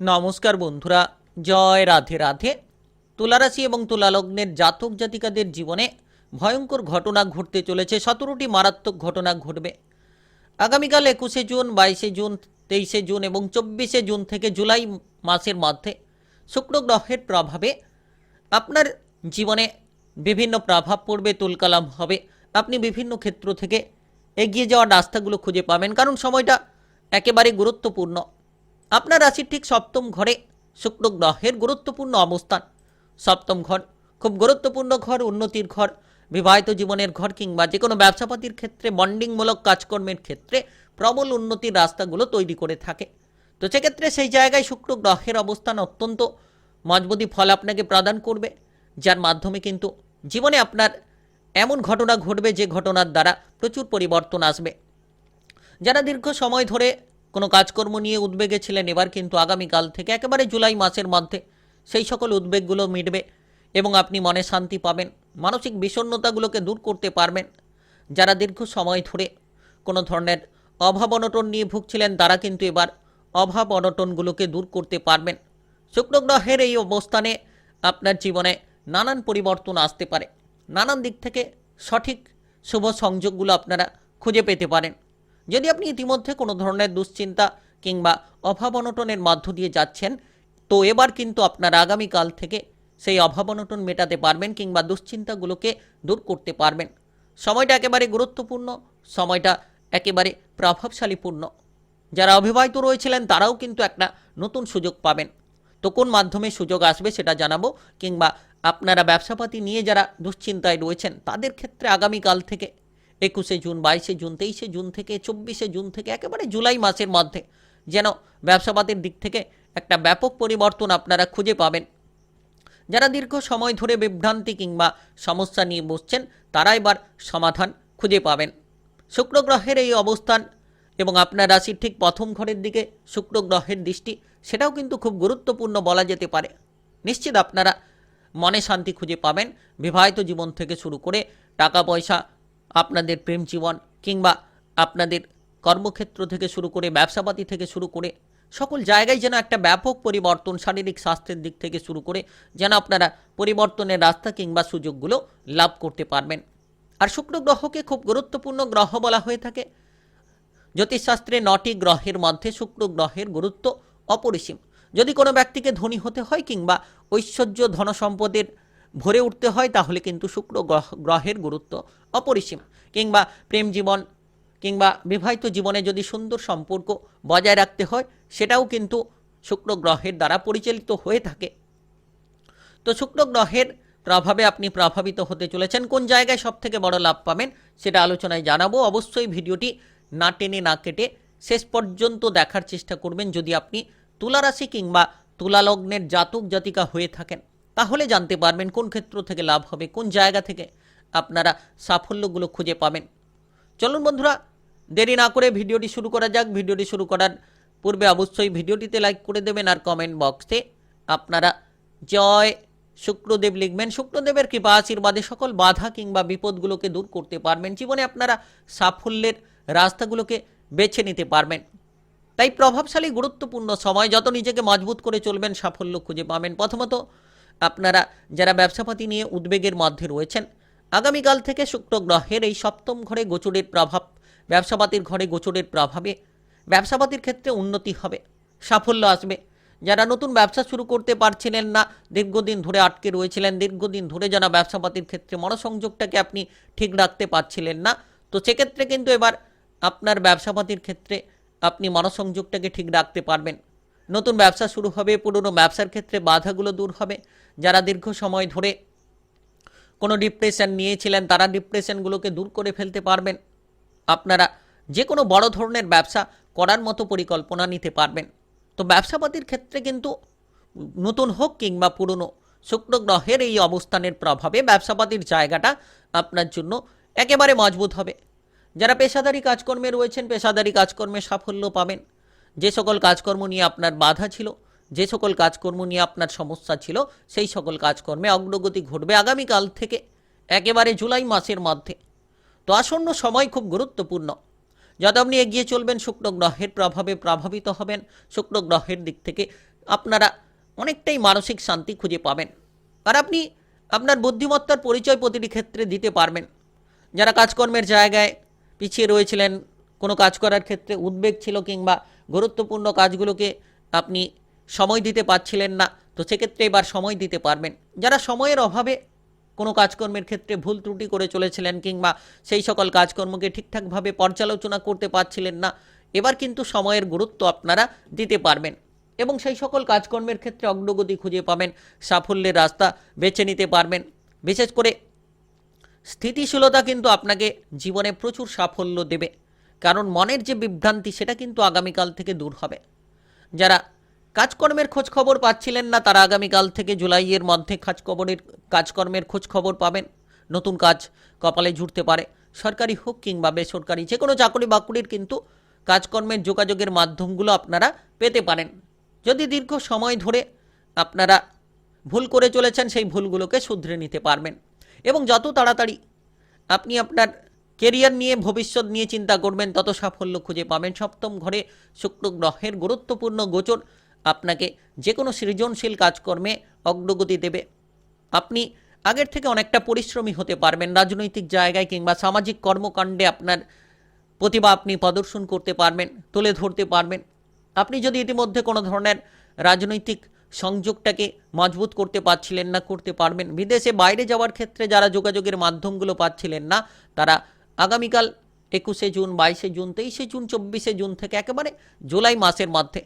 নমস্কার বন্ধুরা, জয় রাধে রাধে। তুলারাশি এবং তুলালগ্নের জাতক জাতিকাদের জীবনে ভয়ঙ্কর ঘটনা ঘটতে চলেছে, সতেরোটি মারাত্মক ঘটনা ঘটবে। আগামীকাল একুশে জুন, বাইশে জুন, তেইশে জুন এবং চব্বিশে জুন থেকে জুলাই মাসের মধ্যে শুক্র গ্রহের প্রভাবে আপনার জীবনে বিভিন্ন প্রভাব পড়বে, তুলকালাম হবে। আপনি বিভিন্ন ক্ষেত্র থেকে এগিয়ে যাওয়ার রাস্তাগুলো খুঁজে পাবেন, কারণ সময়টা একেবারে গুরুত্বপূর্ণ। আপনার রাশির ঠিক সপ্তম ঘরে শুক্র গ্রহের গুরুত্বপূর্ণ অবস্থান। সপ্তম ঘর, খুব গুরুত্বপূর্ণ ঘর, উন্নতির ঘর, বিবাহিত জীবনের ঘর কিংবা যে কোনো ব্যবসাপাতির ক্ষেত্রে, বন্ডিংমূলক কাজকর্মের ক্ষেত্রে প্রবল উন্নতির রাস্তাগুলো তৈরি করে থাকে। তো সেক্ষেত্রে সেই জায়গায় শুক্র গ্রহের অবস্থান অত্যন্ত মজবুতি ফল আপনাকে প্রদান করবে, যার মাধ্যমে কিন্তু জীবনে আপনার এমন ঘটনা ঘটবে যে ঘটনার দ্বারা প্রচুর পরিবর্তন আসবে। যারা দীর্ঘ সময় ধরে কোনো কাজকর্ম নিয়ে উদ্বেগে ছিলেন এবার কিন্তু আগামীকাল থেকে একেবারে জুলাই মাসের মধ্যে সেই সকল উদ্বেগগুলো মিটবে এবং আপনি মনে শান্তি পাবেন, মানসিক বিষণ্ণতাগুলোকে দূর করতে পারবেন। যারা দীর্ঘ সময় ধরে কোনো ধরনের অভাব অনটন নিয়ে ভুগছিলেন, তারা কিন্তু এবার অভাব অনটনগুলোকে দূর করতে পারবেন। শুক্র গ্রহের এই অবস্থানে আপনার জীবনে নানান পরিবর্তন আসতে পারে। নানান দিক থেকে সঠিক শুভ সংযোগগুলো আপনারা খুঁজে পেতে পারেন। যদি আপনি ইতিমধ্যে কোনো ধরনের দুশ্চিন্তা কিংবা অভাব অনটনের মধ্য দিয়ে যাচ্ছেন, তো এবার কিন্তু আপনার আগামীকাল থেকে সেই অভাব অনটন মেটাতে পারবেন কিংবা দুশ্চিন্তাগুলোকে দূর করতে পারবেন। সময়টা একেবারে গুরুত্বপূর্ণ, সময়টা একেবারে প্রভাবশালীপূর্ণ। যারা অবিবাহিত রয়েছিলেন, তারাও কিন্তু একটা নতুন সুযোগ পাবেন। তো কোন মাধ্যমে সুযোগ আসবে সেটা জানাব, কিংবা আপনারা ব্যবসাপাতি নিয়ে যারা দুশ্চিন্তায় রয়েছেন, তাদের ক্ষেত্রে আগামীকাল থেকে একুশে জুন, বাইশে জুন, তেইশে জুন থেকে চব্বিশে জুন থেকে একেবারে জুলাই মাসের মধ্যে যেন ব্যবসাপাতির দিক থেকে একটা ব্যাপক পরিবর্তন আপনারা খুঁজে পাবেন। যারা দীর্ঘ সময় ধরে বিভ্রান্তি কিংবা সমস্যা নিয়ে বসছেন, তারা এবার সমাধান খুঁজে পাবেন। শুক্র গ্রহের এই অবস্থান এবং আপনার রাশির ঠিক প্রথম ঘরের দিকে শুক্র গ্রহের দৃষ্টি, সেটাও কিন্তু খুব গুরুত্বপূর্ণ বলা যেতে পারে। নিশ্চিত আপনারা মনে শান্তি খুঁজে পাবেন। বিবাহিত জীবন থেকে শুরু করে টাকা পয়সা আপনাদের প্রেম জীবন কিংবা আপনাদের কর্মক্ষেত্র থেকে শুরু করে ব্যবসাপাতি থেকে শুরু করে সকল জায়গায় যেন একটা ব্যাপক পরিবর্তন, শারীরিক স্বাস্থ্যের দিক থেকে শুরু করে যেন আপনারা পরিবর্তনের রাস্তা কিংবা সুযোগগুলো লাভ করতে পারবেন। আর শুক্র গ্রহকে খুব গুরুত্বপূর্ণ গ্রহ বলা হয়ে থাকে। জ্যোতিষশাস্ত্রে নটি গ্রহের মধ্যে শুক্র গ্রহের গুরুত্ব অপরিসীম। যদি কোনো ব্যক্তিকে ধনী হতে হয় কিংবা ঐশ্বর্য ধনসম্পদের ভরে উঠতে হয়, তাহলে কিন্তু শুক্র গ্রহ, গ্রহের গুরুত্ব অপরিসীম। কিংবা প্রেম জীবন, কিংবা বিবাহিত জীবনে যদি সুন্দর সম্পর্ক বজায় রাখতে হয়, সেটাও কিন্তু শুক্র গ্রহের দ্বারা পরিচালিত হয়ে থাকে। তো শুক্র গ্রহের প্রভাবে আপনি প্রভাবিত হতে চলেছেন। কোন জায়গায় সব থেকে বড় লাভ পাবেন, সেটা আলোচনায় জানাব। অবশ্যই ভিডিওটি না টেনে না কেটে শেষ পর্যন্ত দেখার চেষ্টা করবেন। যদি আপনি তুলা রাশি কিংবা তুলালগ্নের জাতক জাতিকা হয়ে থাকেন তাহলে জানতে পারবেন কোন ক্ষেত্র থেকে লাভ হবে, কোন জায়গা থেকে আপনারা সাফল্যগুলো খুঁজে পাবেন। চলুন বন্ধুরা, দেরি না করে ভিডিওটি শুরু করা যাক। ভিডিওটি শুরু করার পূর্বে অবশ্যই ভিডিওটিতে লাইক করে দেবেন আর কমেন্ট বক্সে আপনারা জয় শুক্রদেব লিখবেন। শুক্রদেবের কৃপা আশীর্বাদে সকল বাধা কিংবা বিপদগুলোকে দূর করতে পারবেন। জীবনে আপনারা সাফল্যের রাস্তাগুলোকে বেছে নিতে পারবেন। তাই প্রভাবশালী, গুরুত্বপূর্ণ সময়, যত নিজেকে মজবুত করে চলবেন, সাফল্য খুঁজে পাবেন। প্রথমত আপনারা যারা ব্যবসাপাতি নিয়ে উদ্বেগের মধ্যে রয়েছেন, আগামীকাল থেকে শুক্র গ্রহের এই সপ্তম ঘরে গোচরের প্রভাব, ব্যবসাপাতির ঘরে গোচরের প্রভাবে ব্যবসাপাতির ক্ষেত্রে উন্নতি হবে, সাফল্য আসবে। যারা নতুন ব্যবসা শুরু করতে পারছিলেন না, দীর্ঘদিন ধরে আটকে রয়েছিলেন, দীর্ঘদিন ধরে যারা ব্যবসাপাতির ক্ষেত্রে মনসংযোগটাকে আপনি ঠিক রাখতে পারছিলেন না, তো সেক্ষেত্রে কিন্তু এবার আপনার ব্যবসাপাতির ক্ষেত্রে আপনি মনসংযোগটাকে ঠিক রাখতে পারবেন। নতুন ব্যবসা শুরু হবে, পুরনো ব্যবসার ক্ষেত্রে বাধাগুলো দূর হবে। যারা দীর্ঘ সময় ধরে কোনো ডিপ্রেশন নিয়েছিলেন, তারা ডিপ্রেশনগুলোকে দূর করে ফেলতে পারবেন। আপনারা যে কোনো বড় ধরনের ব্যবসা করার মতো পরিকল্পনা নিতে পারবেন। তো ব্যবসাপাতির ক্ষেত্রে কিন্তু নতুন হোক কিংবা পুরনো, শুক্র গ্রহের এই অবস্থানের প্রভাবে ব্যবসাপাতির জায়গাটা আপনার জন্য একেবারে মজবুত হবে। যারা পেশাদারি কাজকর্মে রয়েছেন, পেশাদারি কাজকর্মে সাফল্য পাবেন। যে সকল কাজকর্ম নিয়ে আপনার বাধা ছিল, যে সকল কাজকর্ম নিয়ে আপনার সমস্যা ছিল, সেই সকল কাজকর্মে অগ্রগতি ঘটবে আগামীকাল থেকে, একেবারে জুলাই মাসের মধ্যে। তো আসন্ন সময় খুব গুরুত্বপূর্ণ। যত আপনি এগিয়ে চলবেন, শুক্র গ্রহের প্রভাবে প্রভাবিত হবেন, শুক্র গ্রহের দিক থেকে আপনারা অনেকটাই মানসিক শান্তি খুঁজে পাবেন। আর আপনি আপনার বুদ্ধিমত্তার পরিচয় প্রতিটি ক্ষেত্রে দিতে পারবেন। যারা কাজকর্মের জায়গায় পিছিয়ে রয়েছিলেন, কোনো কাজ করার ক্ষেত্রে উদ্বেগ ছিল কিংবা গুরুত্বপূর্ণ কাজগুলোকে আপনি সময় দিতে পারছিলেন না। তো সেক্ষেত্রে এবার সময় দিতে পারবেন। যারা সময়ের অভাবে কোনো কাজকর্মের ক্ষেত্রে ভুল ত্রুটি করে চলেছিলেন কিংবা সেই সকল কাজকর্মকে ঠিকঠাকভাবে পর্যালোচনা করতে পারছিলেন না, এবার কিন্তু সময়ের গুরুত্ব আপনারা দিতে পারবেন এবং সেই সকল কাজকর্মের ক্ষেত্রে অগ্রগতি খুঁজে পাবেন, সাফল্যের রাস্তা বেছে নিতে পারবেন। বিশেষ করে স্থিতিশীলতা কিন্তু আপনাকে জীবনে প্রচুর সাফল্য দেবে। কারণ মনের যে বিভ্রান্তি, সেটা কিন্তু আগামীকাল থেকে দূর হবে। যারা কাজকর্মের খোঁজ খবর পাচ্ছিলেন না, তারা আগামীকাল থেকে জুলাইয়ের মধ্যে কাজকবরের, কাজকর্মের খোঁজ খবর পাবেন। নতুন কাজ কপালে জুড়তে পারে। সরকারি হোক কিংবা বেসরকারি, যে কোনো চাকরি বাকরির কিন্তু কাজকর্মের যোগাযোগের মাধ্যমগুলো আপনারা পেতে পারেন। যদি দীর্ঘ সময় ধরে আপনারা ভুল করে চলেছেন, সেই ভুলগুলোকে শুধরে নিতে পারবেন। এবং যত তাড়াতাড়ি আপনি আপনার কেরিয়ার নিয়ে, ভবিষ্যৎ নিয়ে চিন্তা করবেন, তত সাফল্য খুঁজে পাবেন। সপ্তম ঘরে শুক্র গ্রহের গুরুত্বপূর্ণ গোচর আপনাকে যে কোনো সৃজনশীল কাজকর্মে অগ্রগতি দেবে। আপনি আগের থেকে অনেকটা পরিশ্রমী হতে পারবেন, রাজনৈতিক জায়গায় কিংবা সামাজিক কর্মকাণ্ডে আপনার প্রতিভা আপনি প্রদর্শন করতে পারবেন, তুলে ধরতে পারবেন। আপনি যদি ইতিমধ্যে কোনো ধরনের রাজনৈতিক সংযোগটাকে মজবুত করতে পারছিলেন না, করতে পারবেন। বিদেশে বাইরে যাওয়ার ক্ষেত্রে যারা যোগাযোগের মাধ্যমগুলো পাচ্ছিলেন না, তারা আগামীকাল একুশে জুন, বাইশে জুন, তেইশে জুন, চব্বিশে জুন থেকে একেবারে জুলাই মাসের মধ্যে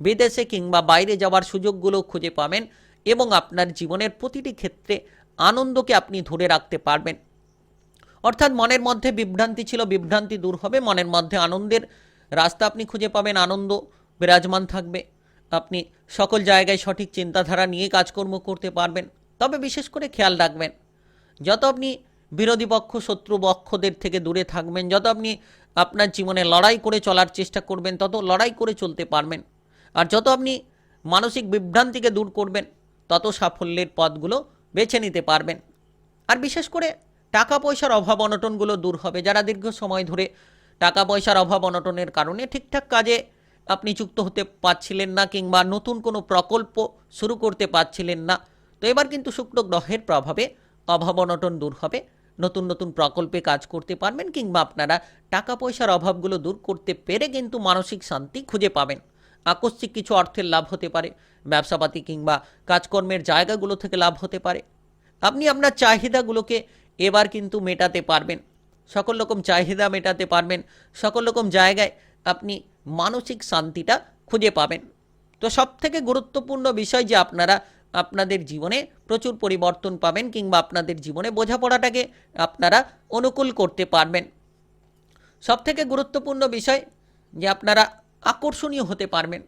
বিদেশে কিংবা বাইরে যাওয়ার সুযোগগুলো খুঁজে পাবেন এবং আপনার জীবনের প্রতিটি ক্ষেত্রে আনন্দকে আপনি ধরে রাখতে পারবেন। অর্থাৎ মনের মধ্যে বিভ্রান্তি ছিল, বিভ্রান্তি দূর হবে। মনের মধ্যে আনন্দের রাস্তা আপনি খুঁজে পাবেন, আনন্দ বিরাজমান থাকবে। আপনি সকল জায়গায় সঠিক চিন্তাধারা নিয়ে কাজকর্ম করতে পারবেন। তবে বিশেষ করে খেয়াল রাখবেন, যত আপনি বিরোধী পক্ষ, শত্রু পক্ষদের থেকে দূরে থাকবেন। যত আপনি আপনার জীবনে লড়াই করে চলার চেষ্টা করবেন, তত লড়াই করে চলতে পারবেন। আর যত আপনি মানসিক বিভ্রান্তিকে দূর করবেন, তত সাফল্যের পথগুলো বেছে নিতে পারবেন। আর বিশেষ করে টাকা পয়সার অভাব অনটনগুলো দূর হবে। যারা দীর্ঘ সময় ধরে টাকা পয়সার অভাব অনটনের কারণে ঠিকঠাক কাজে আপনি যুক্ত হতে পারছিলেন না কিংবা নতুন কোনো প্রকল্প শুরু করতে পারছিলেন না, তো এবার কিন্তু শুক্র গ্রহের প্রভাবে অভাব অনটন দূর হবে। নতুন নতুন প্রকল্পে কাজ করতে পারবেন কিংবা আপনারা টাকা পয়সার অভাবগুলো দূর করতে পেরে কিন্তু মানসিক শান্তি খুঁজে পাবেন। আকস্মিক কিছু অর্থের লাভ হতে পারে, ব্যবসাপাতি কিংবা কাজকর্মের জায়গাগুলো থেকে লাভ হতে পারে। আপনি আপনার চাহিদাগুলোকে এবার কিন্তু মেটাতে পারবেন। সকল রকম চাহিদা মেটাতে পারবেন, সকল রকম জায়গায় আপনি মানসিক শান্তিটা খুঁজে পাবেন। তো সব থেকে গুরুত্বপূর্ণ বিষয় যে আপনারা আপনাদের জীবনে প্রচুর পরিবর্তন পাবেন কিংবা আপনাদের জীবনে বোঝাপড়াটাকে আপনারা অনুকূল করতে পারবেন। সব থেকে গুরুত্বপূর্ণ বিষয় যে আপনারা আকর্ষণীয় হতে পারবেন।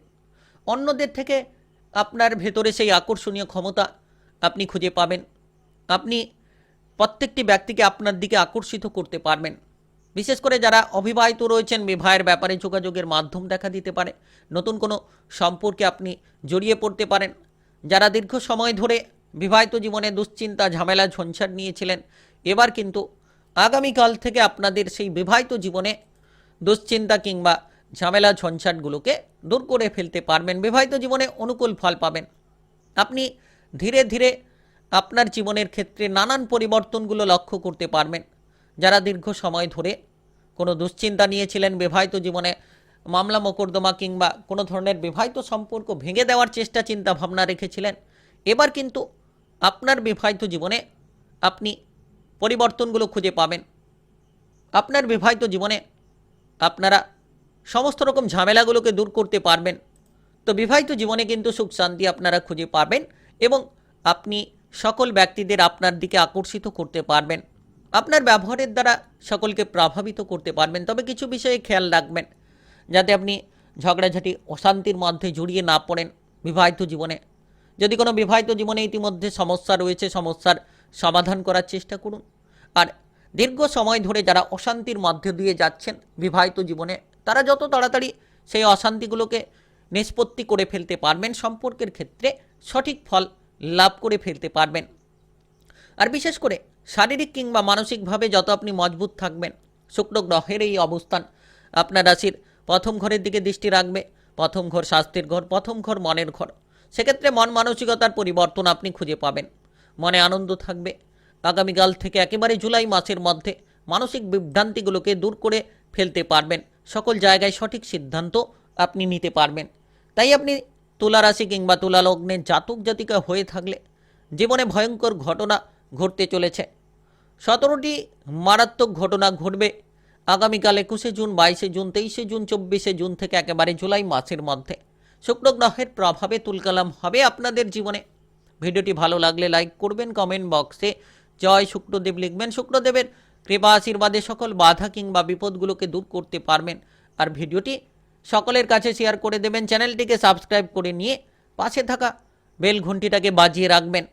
অন্যদের থেকে আপনার ভেতরে সেই আকর্ষণীয় ক্ষমতা আপনি খুঁজে পাবেন। আপনি প্রত্যেকটি ব্যক্তিকে আপনার দিকে আকর্ষিত করতে পারবেন। বিশেষ করে যারা অবিবাহিত রয়েছেন বিবাহের ব্যাপারে যোগাযোগের মাধ্যম দেখা দিতে পারে। নতুন কোনো সম্পর্কে আপনি জড়িয়ে পড়তে পারেন। যারা দীর্ঘ সময় ধরে বিবাহিত জীবনে দুশ্চিন্তা, ঝামেলা, ঝঞ্ঝাট নিয়েছিলেন, এবার কিন্তু আগামীকাল থেকে আপনাদের সেই বিবাহিত জীবনে দুশ্চিন্তা কিংবা ঝামেলা, ঝঞ্ঝাটগুলোকে দূর করে ফেলতে পারবেন। বিবাহিত জীবনে অনুকূল ফল পাবেন। আপনি ধীরে ধীরে আপনার জীবনের ক্ষেত্রে নানান পরিবর্তনগুলো লক্ষ্য করতে পারবেন। যারা দীর্ঘ সময় ধরে কোনো দুশ্চিন্তা নিয়েছিলেন, বিবাহিত জীবনে মামলা মোকদ্দমা কিংবা কোনো ধরনের বিবাহিত সম্পর্ক ভেঙে দেওয়ার চেষ্টা চিন্তা ভাবনা রেখেছিলেন। এবার কিন্তু আপনার বিবাহিত জীবনে আপনি পরিবর্তনগুলো খুঁজে পাবেন। আপনার বিবাহিত জীবনে আপনারা সমস্ত রকম ঝামেলাগুলোকে দূর করতে পারবেন। তো বিবাহিত জীবনে কিন্তু সুখ শান্তি আপনারা খুঁজে পাবেন এবং আপনি সকল ব্যক্তিদের আপনার দিকে আকর্ষিত করতে পারবেন। আপনার ব্যবহারের দ্বারা সকলকে প্রভাবিত করতে পারবেন। তবে কিছু বিষয়ে খেয়াল রাখবেন। যাতে আপনি ঝগড়াঝাটি, অশান্তির মধ্যে জড়িয়ে না পড়েন বিবাহিত জীবনে। যদি কোনো বিবাহিত জীবনে ইতিমধ্যে সমস্যা রয়েছে, সমস্যার সমাধান করার চেষ্টা করুন। আর দীর্ঘ সময় ধরে যারা অশান্তির মধ্যে দিয়ে যাচ্ছেন বিবাহিত জীবনে, তারা যত তাড়াতাড়ি সেই অশান্তিগুলোকে নিষ্পত্তি করে ফেলতে পারবেন, সম্পর্কের ক্ষেত্রে সঠিক ফল লাভ করে ফেলতে পারবেন। আর বিশেষ করে শারীরিক কিংবা মানসিকভাবে যত আপনি মজবুত থাকবেন, শুক্র গ্রহের এই অবস্থান, আপনার রাশির প্রথম ঘরের দিকে দৃষ্টি রাখবে, প্রথম ঘর শাস্তির ঘর, প্রথম ঘর মনের ঘর। সেক্ষেত্রে মন মানসিকতার পরিবর্তন আপনি খুঁজে পাবেন। মনে আনন্দ থাকবে। আগামীকাল থেকে একেবারে জুলাই মাসের মধ্যে মানসিক বিভ্রান্তিগুলোকে দূর করে ফেলতে পারবেন। সকল জায়গায় সঠিক সিদ্ধান্ত আপনি নিতে পারবেন। তাই আপনি তুলা রাশি কিংবা তুলা লগ্নের জাতক জাতিকা হয়ে থাকলে জীবনে ভয়ঙ্কর ঘটনা ঘটতে চলেছে। সতেরোটি মারাত্মক ঘটনা ঘটবে। আগামীকাল একুশে জুন, বাইশে জুন, তেইশে জুন, চব্বিশে জুন থেকে একেবারে জুলাই মাসের মধ্যে। শুক্র গ্রহের প্রভাবে তুলকালাম হবে আপনাদের জীবনে। ভিডিওটি ভালো লাগলে লাইক করবেন, কমেন্ট বক্সে জয় শুক্রদেব লিখবেন। শুক্রদেবের কৃপা আশীর্বাদে সকল বাধা কিংবা বিপদগুলোকে দূর করতে পারবেন। আর ভিডিওটি সকলের কাছে শেয়ার করে দেবেন। চ্যানেলটিকে সাবস্ক্রাইব করে নিয়ে পাশে থাকা বেল ঘন্টিটাকে বাজিয়ে রাখবেন।